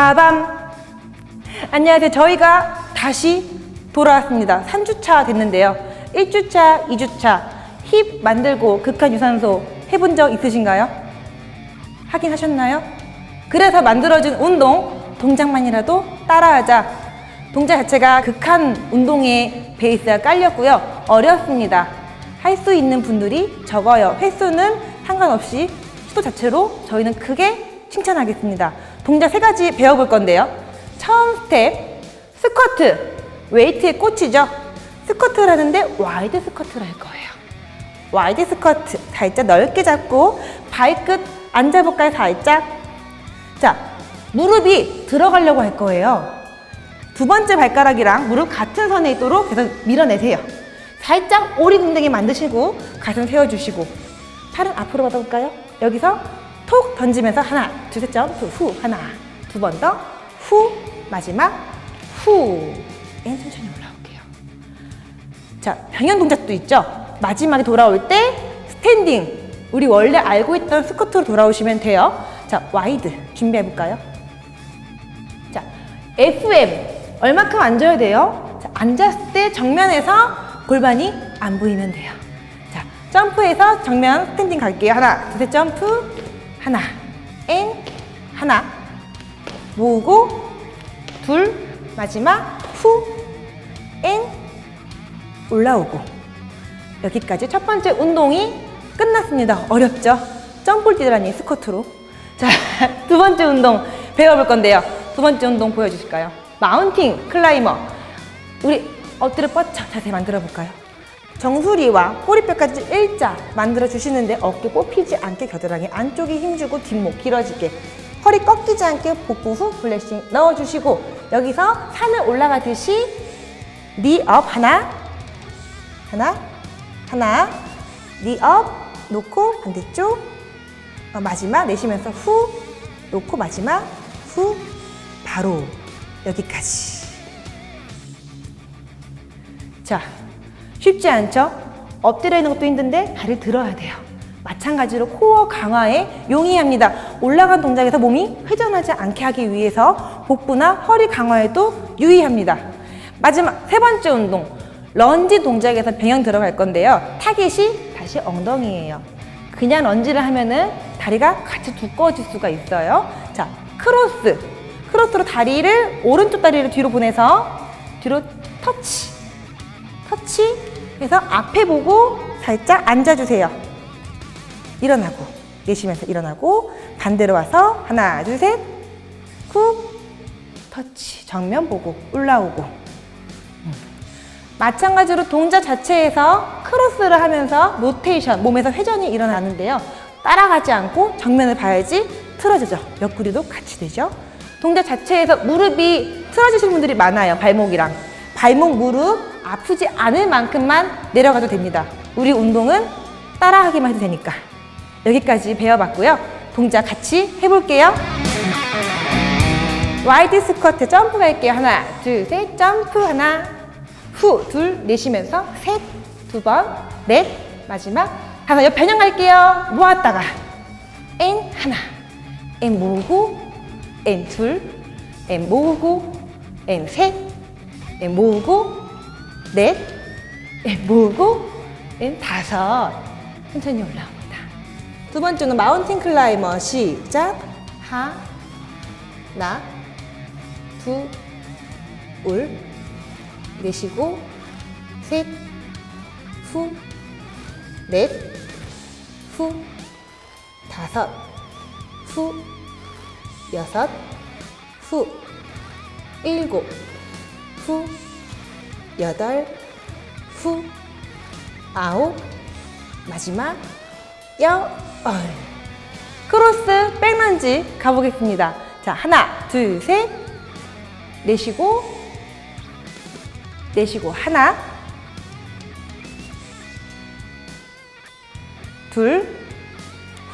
빠밤. 안녕하세요. 저희가 다시 돌아왔습니다. 3주차 됐는데요. 1주차, 2주차 힙 만들고 극한 유산소 해본 적 있으신가요? 하긴 하셨나요? 그래서 만들어진 운동 동작만이라도 따라하자. 동작 자체가 극한 운동의 베이스가 깔렸고요. 어렵습니다. 할 수 있는 분들이 적어요. 횟수는 상관없이 시도 자체로 저희는 크게 칭찬하겠습니다. 동작 세 가지 배워볼 건데요. 처음 스텝, 스쿼트. 웨이트의 꽃이죠. 스쿼트를 하는데 와이드 스쿼트를 할 거예요. 와이드 스쿼트. 살짝 넓게 잡고 발끝 앉아볼까요? 살짝. 자, 무릎이 들어가려고 할 거예요. 두 번째 발가락이랑 무릎 같은 선에 있도록 계속 밀어내세요. 살짝 오리궁뎅이 만드시고 가슴 세워주시고 팔은 앞으로 받아볼까요? 여기서 톡 던지면서 하나, 두세 점프 후 하나, 두 번 더 후 마지막 후. 앤 천천히 올라올게요. 자, 병행 동작도 있죠. 마지막에 돌아올 때 스탠딩. 우리 원래 알고 있던 스쿼트로 돌아오시면 돼요. 자, 와이드 준비해 볼까요? 자, FM 얼마큼 앉아야 돼요? 자, 앉았을 때 정면에서 골반이 안 보이면 돼요. 자, 점프해서 정면 스탠딩 갈게요. 하나, 둘셋 점프. 하나, 앤, 하나, 모으고, 둘, 마지막, 후, 앤, 올라오고. 여기까지 첫 번째 운동이 끝났습니다. 어렵죠? 점프를 뛰더라니 스쿼트로. 자, 두 번째 운동 배워볼 건데요. 두 번째 운동 보여주실까요? 마운팅 클라이머. 우리 엎드려 뻗쳐 자세 만들어 볼까요? 정수리와 꼬리뼈까지 일자 만들어 주시는데 어깨 뽑히지 않게 겨드랑이 안쪽에 힘주고 뒷목 길어지게 허리 꺾이지 않게 복부 후 블레싱 넣어주시고 여기서 산을 올라가듯이 니업 하나 하나 하나 니업 놓고 반대쪽 어, 마지막 내쉬면서 후 놓고 마지막 후 바로 여기까지. 자 쉽지 않죠? 엎드려 있는 것도 힘든데 다리를 들어야 돼요. 마찬가지로 코어 강화에 용이합니다. 올라간 동작에서 몸이 회전하지 않게 하기 위해서 복부나 허리 강화에도 유의합니다. 마지막 세 번째 운동. 런지 동작에서 병행 들어갈 건데요. 타겟이 다시 엉덩이예요. 그냥 런지를 하면은 다리가 같이 두꺼워질 수가 있어요. 자 크로스. 크로스로 다리를 오른쪽 다리를 뒤로 보내서 뒤로 터치. 터치 해서 앞에 보고 살짝 앉아주세요. 일어나고 내쉬면서 일어나고 반대로 와서 하나 둘 셋. 쿡. 터치. 정면 보고 올라오고. 음. 마찬가지로 동작 자체에서 크로스를 하면서 로테이션 몸에서 회전이 일어나는데요. 따라가지 않고 정면을 봐야지 틀어지죠. 옆구리도 같이 되죠. 동작 자체에서 무릎이 틀어지시는 분들이 많아요 발목이랑 발목 무릎 아프지 않을 만큼만 내려가도 됩니다. 우리 운동은 따라하기만 해도 되니까. 여기까지 배워봤고요. 동작 같이 해볼게요. 와이드 스쿼트 점프 갈게요. 하나 둘 셋 점프. 하나 후 둘 내쉬면서 셋 두 번 넷 마지막. 다섯 옆 변형 갈게요. 모았다가. 엔 하나. 엔 모으고 엔 둘 엔 모으고 엔 셋 엔 모으고 넷엔 모으고 엔 다섯. 천천히 올라옵니다. 두 번째는 마운틴 클라이머. 시작. 하나 두올 내쉬고 셋, 후, 넷, 후, 다섯, 후, 여섯, 후, 일곱, 후, 여덟, 후, 아홉, 마지막 열. 크로스 백런지 가보겠습니다. 자, 하나, 둘, 셋. 내쉬고, 내쉬고, 하나, 둘,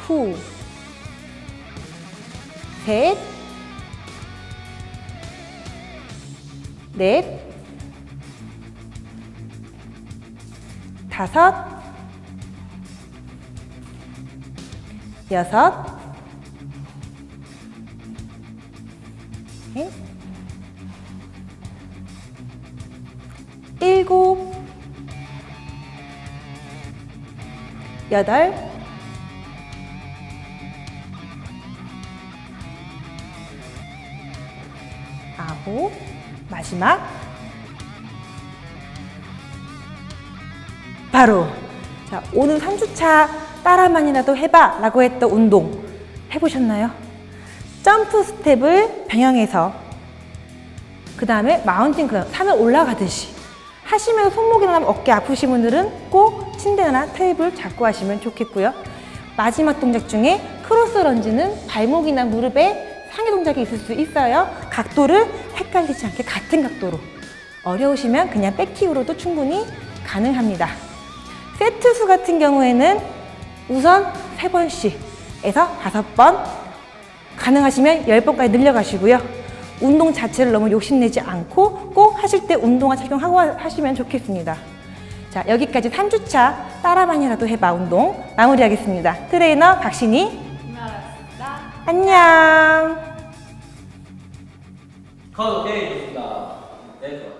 후, 셋, 넷, 다섯, 여섯, 네. 일곱, 여덟, 아홉, 마지막. 바로. 자, 오늘 3주차 따라만이라도 해봐 라고 했던 운동 해보셨나요? 점프 스텝을 병행해서 그 다음에 마운틴 클라임, 산을 올라가듯이 하시면서 손목이나 어깨 아프신 분들은 꼭 침대나 테이블 잡고 하시면 좋겠고요. 마지막 동작 중에 크로스 런지는 발목이나 무릎에 상해 동작이 있을 수 있어요. 각도를 헷갈리지 않게 같은 각도로. 어려우시면 그냥 백킥으로도 충분히 가능합니다. 세트 수 같은 경우에는 우선 세번씩에서 다섯 번 가능하시면 10번까지 늘려가시고요. 운동 자체를 너무 욕심내지 않고 꼭 하실 때 운동화 착용하고 하시면 좋겠습니다. 자, 여기까지 3주차 따라만이라도 해봐 운동 마무리하겠습니다. 트레이너 박신희. 안녕. 컷 오케이 좋습니다. 네.